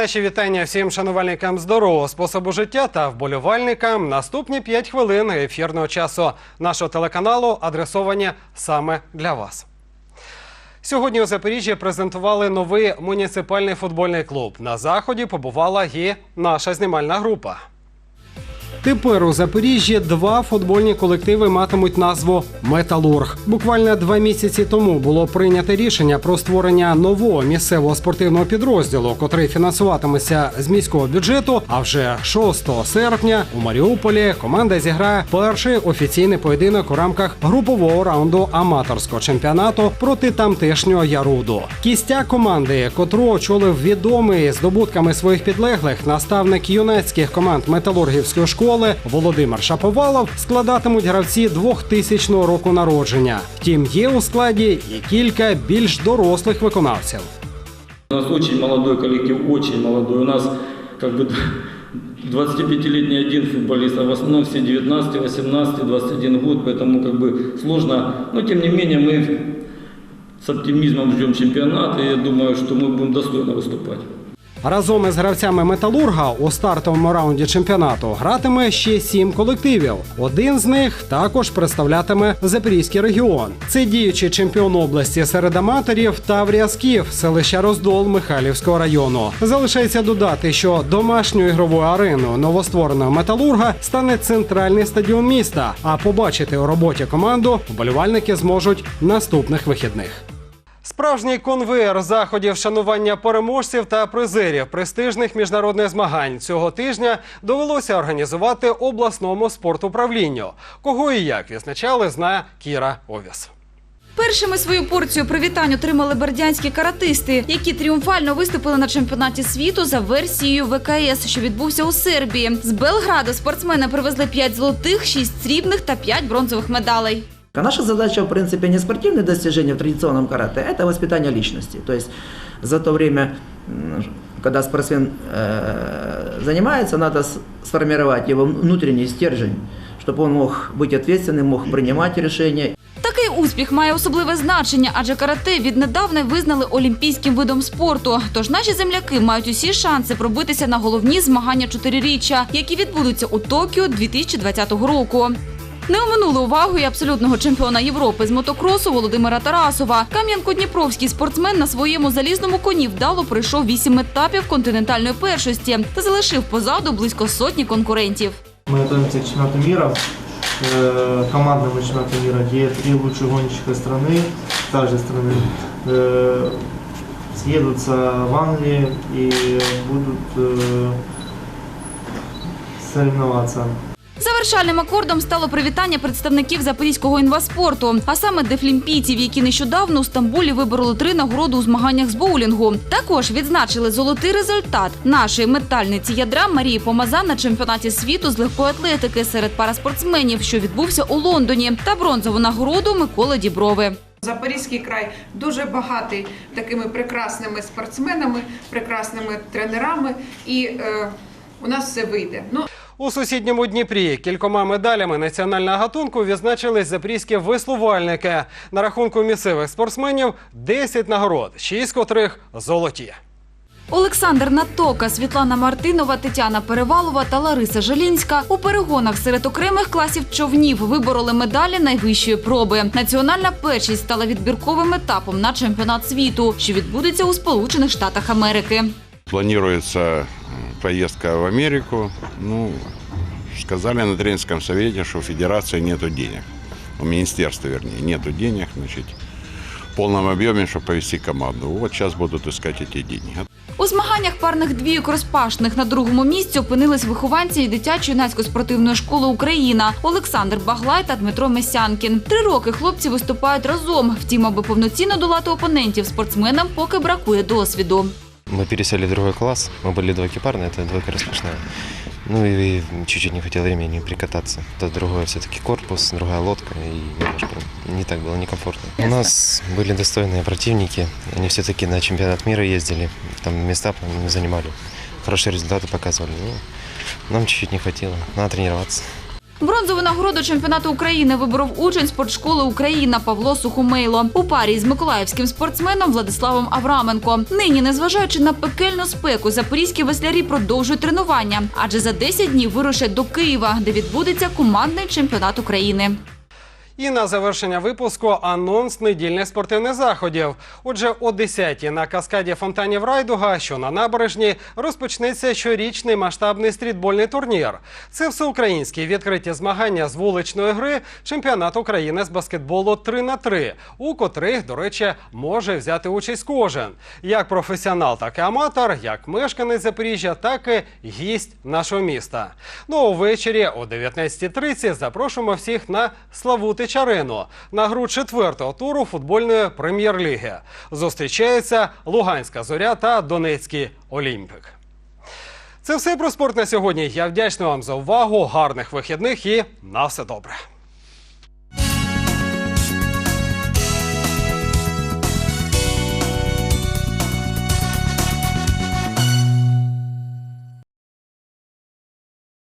Наші вітання всім шанувальникам здорового способу життя та вболівальникам. Наступні 5 хвилин ефірного часу нашого телеканалу адресовані саме для вас. Сьогодні у Запоріжжі презентували новий муніципальний футбольний клуб. На заході побувала і наша знімальна група. Тепер у Запоріжжі два футбольні колективи матимуть назву Металург. Буквально два місяці тому було прийнято рішення про створення нового місцевого спортивного підрозділу, котрий фінансуватиметься з міського бюджету. А вже 6 серпня у Маріуполі команда зіграє перший офіційний поєдинок у рамках групового раунду аматорського чемпіонату проти тамтешнього Яруду. Кістя команди, котру очолив відомий здобутками своїх підлеглих наставник юнацьких команд металургівської школи Володимир Шаповалов, складатимуть гравці 2000 року народження. Втім, є у складі і кілька більш дорослих виконавців. У нас очень молодой коллектив, очень молодой. У нас как бы 25-летний один футболист, а в основном все 19, 18, 21 год, поэтому как бы сложно. Но тем не менее мы с оптимизмом ждем чемпионата, и я думаю, что мы будем достойно выступать. Разом із гравцями Металурга у стартовому раунді чемпіонату гратиме ще сім колективів. Один з них також представлятиме Запорізький регіон. Це діючий чемпіон області серед аматорів Таврія Скіф, селища Роздол Михайлівського району. Залишається додати, що домашньою ігровою ареною новоствореного металурга стане центральний стадіон міста. А побачити у роботі команду вболівальники зможуть наступних вихідних. Справжній конвейер заходів шанування переможців та призерів престижних міжнародних змагань цього тижня довелося організувати обласному спортуправлінню. Кого і як відзначали, знає Кіра Овіс. Першими свою порцію привітань отримали бердянські каратисти, які тріумфально виступили на чемпіонаті світу за версією ВКС, що відбувся у Сербії. З Белграду спортсмени привезли 5 золотих, 6 срібних та 5 бронзових медалей. А наша задача, в принципе, не спортивные достижения в традиционном карате, это воспитание личности. То есть за то время, м, когда спортсмен э, занимается, надо с- сформировать его внутренний стержень, чтобы он мог быть ответственным, мог принимать решения. Такий успіх має особливе значення, адже карате віднедавна визнали олімпійським видом спорту. Тож наші земляки мають усі шанси пробитися на головні змагання чотириріччя, які відбудуться у Токіо 2020 року. Не оминули увагу і абсолютного чемпіона Європи з мотокросу Володимира Тарасова. Кам'янко-Дніпровський спортсмен на своєму залізному коні вдало пройшов вісім етапів континентальної першості та залишив позаду близько сотні конкурентів. Мы готовимся к чемпионату мира, э, командному чемпионату мира, где три лучших гонщика страны, каждой страны, э, съедутся в Англии и будут э, соревноваться. Завершальним акордом стало привітання представників запорізького інваспорту, а саме дефлімпійців, які нещодавно у Стамбулі вибороли три нагороди у змаганнях з боулінгу. Також відзначили золотий результат нашої метальниці ядра Марії Помазан на чемпіонаті світу з легкої атлетики серед параспортсменів, що відбувся у Лондоні, та бронзову нагороду Миколи Діброви. Запорізький край дуже багатий такими прекрасними спортсменами, прекрасними тренерами, і е, у нас все вийде. Ну, У сусідньому Дніпрі кількома медалями національного гатунку відзначились запорізькі веслувальники. На рахунку місцевих спортсменів 10 нагород, 6 котрих золоті. Олександр Натока, Світлана Мартинова, Тетяна Перевалова та Лариса Желінська у перегонах серед окремих класів човнів вибороли медалі найвищої проби. Національна першість стала відбірковим етапом на чемпіонат світу, що відбудеться у Сполучених Штатах Америки. Планируется м, поездка в Америку. Ну, сказали на тренерском совете, что у федерации нету денег. У министерства, вернее, нету денег, значит, в полном объеме, чтобы повести команду. Вот сейчас будут искать эти деньги. У змаганнях парних двійок розпашних на другому місці опинились вихованці дитячо-юнацької спортивної школи Україна Олександр Баглай та Дмитро Месянкін. Три роки хлопці виступають разом. Втім, аби повноцінно долати опонентів, спортсменам поки бракує досвіду. Мы пересели в другой класс. Мы были двуэкипарные, это двойка распашная. Ну и чуть-чуть не хватило времени прикататься. Это другой все-таки корпус, другая лодка, и немножко не так было некомфортно. У нас были достойные противники. Они все-таки на чемпионат мира ездили, там места занимали. Хорошие результаты показывали. Ну, нам чуть-чуть не хватило. Надо тренироваться. Бронзову нагороду чемпіонату України виборов учень спортшколи Україна Павло Сухомейло у парі з миколаївським спортсменом Владиславом Авраменко. Нині, незважаючи на пекельну спеку, запорізькі веслярі продовжують тренування, адже за 10 днів вирушать до Києва, де відбудеться командний чемпіонат України. І на завершення випуску анонс недільних спортивних заходів. Отже, о 10-й на каскаді фонтанів Райдуга, що на набережні, розпочнеться щорічний масштабний стрітбольний турнір. Це всеукраїнські відкриті змагання з вуличної гри чемпіонат України з баскетболу 3 на 3 у котрих, до речі, може взяти участь кожен. Як професіонал, так і аматор, як мешканець Запоріжжя, так і гість нашого міста. Ну увечері о 19.30 запрошуємо всіх на Славутич Арену на гру четвертого туру футбольної прем'єр-ліги. Зустрічаються Луганська зоря та Донецький Олімпік. Це все про спорт на сьогодні. Я вдячний вам за увагу. Гарних вихідних і на все добре.